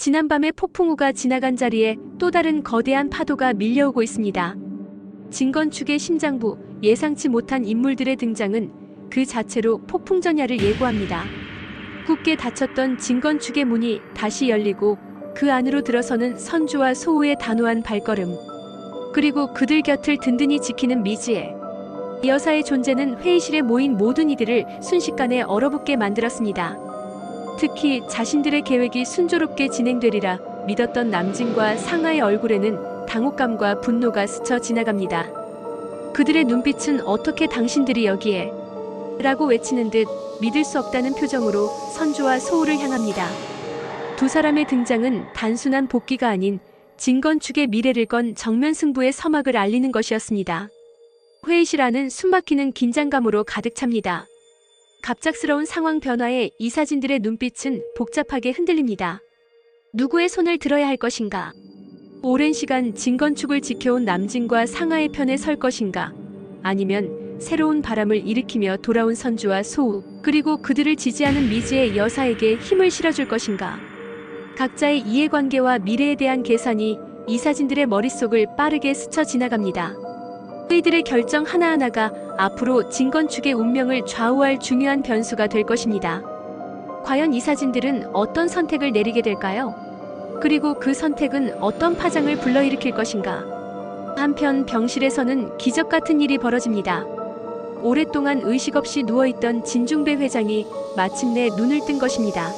지난밤에 폭풍우가 지나간 자리에 또 다른 거대한 파도가 밀려오고 있습니다. 진건축의 심장부, 예상치 못한 인물들의 등장은 그 자체로 폭풍 전야를 예고합니다. 굳게 닫혔던 진건축의 문이 다시 열리고 그 안으로 들어서는 선주와 소우의 단호한 발걸음. 그리고 그들 곁을 든든히 지키는 미지혜. 여사의 존재는 회의실에 모인 모든 이들을 순식간에 얼어붙게 만들었습니다. 특히 자신들의 계획이 순조롭게 진행되리라 믿었던 남진과 상하의 얼굴에는 당혹감과 분노가 스쳐 지나갑니다. 그들의 눈빛은 어떻게 당신들이 여기에? 라고 외치는 듯 믿을 수 없다는 표정으로 선주와 소우를 향합니다. 두 사람의 등장은 단순한 복귀가 아닌 진건축의 미래를 건 정면 승부의 서막을 알리는 것이었습니다. 회의실 안은 숨막히는 긴장감으로 가득 찹니다. 갑작스러운 상황 변화에 이 사진들의 눈빛은 복잡하게 흔들립니다. 누구의 손을 들어야 할 것인가? 오랜 시간 진건축을 지켜온 남진과 상하의 편에 설 것인가? 아니면 새로운 바람을 일으키며 돌아온 선주와 소우, 그리고 그들을 지지하는 미지의 여사에게 힘을 실어줄 것인가? 각자의 이해관계와 미래에 대한 계산이 이 사진들의 머릿속을 빠르게 스쳐 지나갑니다. 그이들의 결정 하나하나가 앞으로 진건축의 운명을 좌우할 중요한 변수가 될 것입니다. 과연 이 사진들은 어떤 선택을 내리게 될까요? 그리고 그 선택은 어떤 파장을 불러일으킬 것인가? 한편 병실에서는 기적 같은 일이 벌어집니다. 오랫동안 의식 없이 누워있던 진중배 회장이 마침내 눈을 뜬 것입니다.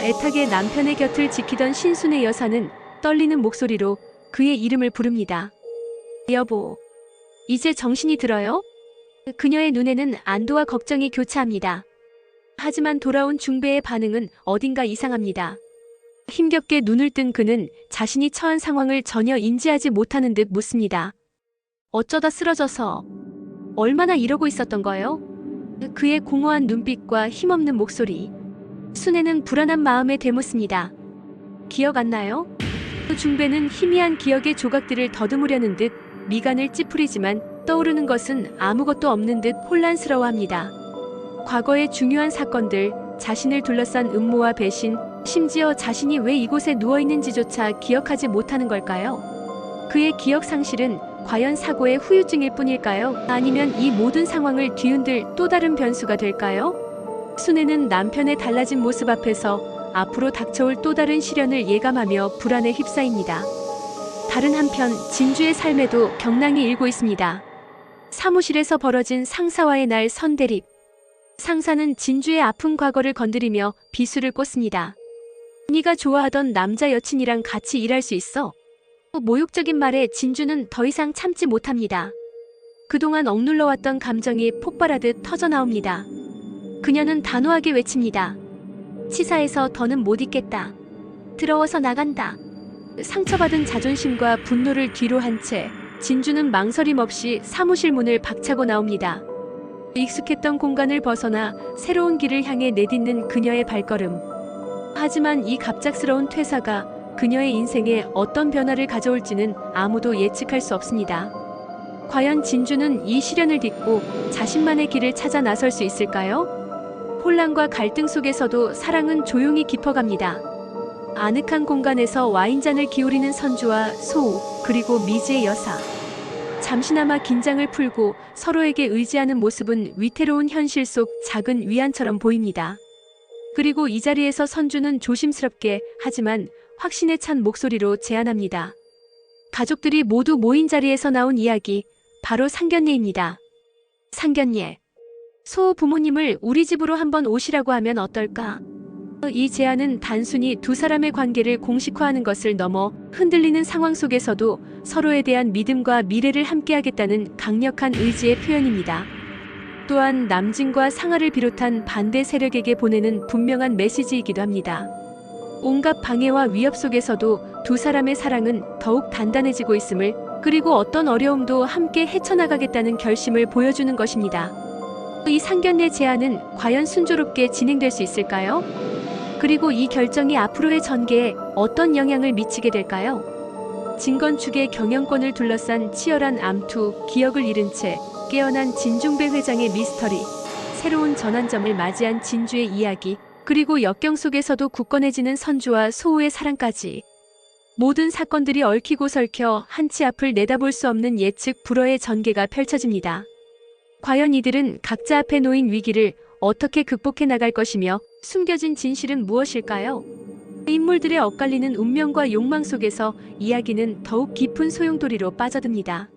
애타게 남편의 곁을 지키던 신순의 여사는 떨리는 목소리로 그의 이름을 부릅니다. 여보, 이제 정신이 들어요? 그녀의 눈에는 안도와 걱정이 교차합니다. 하지만 돌아온 중배의 반응은 어딘가 이상합니다. 힘겹게 눈을 뜬 그는 자신이 처한 상황을 전혀 인지하지 못하는 듯 묻습니다. 어쩌다 쓰러져서 얼마나 이러고 있었던 거예요? 그의 공허한 눈빛과 힘없는 목소리. 순애는 불안한 마음에 되묻습니다. 기억 안 나요? 그 중배는 희미한 기억의 조각들을 더듬으려는 듯 미간을 찌푸리지만 떠오르는 것은 아무것도 없는 듯 혼란스러워합니다. 과거의 중요한 사건들, 자신을 둘러싼 음모와 배신, 심지어 자신이 왜 이곳에 누워 있는지조차 기억하지 못하는 걸까요? 그의 기억 상실은 과연 사고의 후유증일 뿐일까요? 아니면 이 모든 상황을 뒤흔들 또 다른 변수가 될까요? 순애는 남편의 달라진 모습 앞에서 앞으로 닥쳐올 또 다른 시련을 예감하며 불안에 휩싸입니다. 다른 한편 진주의 삶에도 경랑이 일고 있습니다. 사무실에서 벌어진 상사와의 날 선대립. 상사는 진주의 아픈 과거를 건드리며 비수를 꽂습니다. 네가 좋아하던 남자 여친이랑 같이 일할 수 있어? 모욕적인 말에 진주는 더 이상 참지 못합니다. 그동안 억눌러왔던 감정이 폭발하듯 터져나옵니다. 그녀는 단호하게 외칩니다. 치사해서 더는 못 있겠다. 더러워서 나간다. 상처받은 자존심과 분노를 뒤로 한 채 진주는 망설임 없이 사무실 문을 박차고 나옵니다. 익숙했던 공간을 벗어나 새로운 길을 향해 내딛는 그녀의 발걸음. 하지만 이 갑작스러운 퇴사가 그녀의 인생에 어떤 변화를 가져올지는 아무도 예측할 수 없습니다. 과연 진주는 이 시련을 딛고 자신만의 길을 찾아 나설 수 있을까요? 혼란과 갈등 속에서도 사랑은 조용히 깊어갑니다. 아늑한 공간에서 와인잔을 기울이는 선주와 소우, 그리고 미지의 여사. 잠시나마 긴장을 풀고 서로에게 의지하는 모습은 위태로운 현실 속 작은 위안처럼 보입니다. 그리고 이 자리에서 선주는 조심스럽게 하지만 확신에 찬 목소리로 제안합니다. 가족들이 모두 모인 자리에서 나온 이야기, 바로 상견례입니다. 상견례. 소 부모님을 우리 집으로 한번 오시라고 하면 어떨까? 이 제안은 단순히 두 사람의 관계를 공식화하는 것을 넘어 흔들리는 상황 속에서도 서로에 대한 믿음과 미래를 함께하겠다는 강력한 의지의 표현입니다. 또한 남진과 상하를 비롯한 반대 세력에게 보내는 분명한 메시지이기도 합니다. 온갖 방해와 위협 속에서도 두 사람의 사랑은 더욱 단단해지고 있음을 그리고 어떤 어려움도 함께 헤쳐나가겠다는 결심을 보여주는 것입니다. 이 상견례 제안은 과연 순조롭게 진행될 수 있을까요? 그리고 이 결정이 앞으로의 전개에 어떤 영향을 미치게 될까요? 진건축의 경영권을 둘러싼 치열한 암투, 기억을 잃은 채 깨어난 진중배 회장의 미스터리, 새로운 전환점을 맞이한 진주의 이야기, 그리고 역경 속에서도 굳건해지는 선주와 소우의 사랑까지. 모든 사건들이 얽히고 설켜 한치 앞을 내다볼 수 없는 예측 불허의 전개가 펼쳐집니다. 과연 이들은 각자 앞에 놓인 위기를 어떻게 극복해 나갈 것이며 숨겨진 진실은 무엇일까요? 인물들의 엇갈리는 운명과 욕망 속에서 이야기는 더욱 깊은 소용돌이로 빠져듭니다.